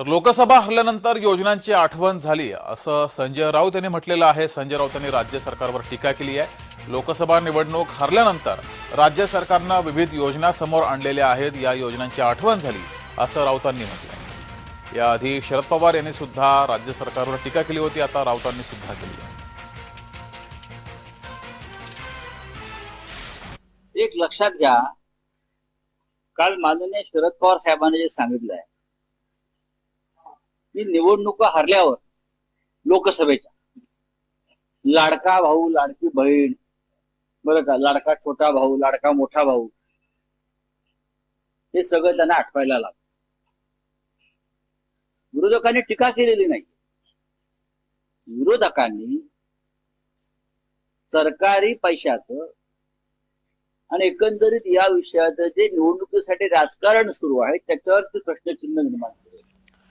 तर लोकसभा हरल्यानंतर योजनांची आठवण झाली. असं संजय राऊत यांनी म्हटलेलं आहे. संजय राऊतांनी राज्य सरकारवर टीका केली आहे. लोकसभा निवडणूक हरल्यानंतर राज्य सरकारनं विविध योजना समोर आणलेल्या आहेत. या योजनांची आठवण झाली असं राऊतांनी म्हटलं याआधी शरद पवार यांनी सुद्धा राज्य सरकारवर टीका केली होती. आता राऊतांनी सुद्धा केली आहे. एक लक्षात घ्या. काल माननीय शरद पवार साहेबांनी जे सांगितलंय की निवडणुका हरल्यावर लोकसभेच्या. लाडका भाऊ लाडकी बहीण बरं का लाडका छोटा भाऊ लाडका मोठा भाऊ हे सगळं त्यांना आठवायला लागलं. विरोधकांनी टीका केलेली नाही. विरोधकांनी सरकारी पैशाचं आणि एकंदरीत या विषयाचं जे निवडणुकीसाठी राजकारण सुरू आहे त्याच्यावरती प्रश्नचिन्ह निर्माण केलं.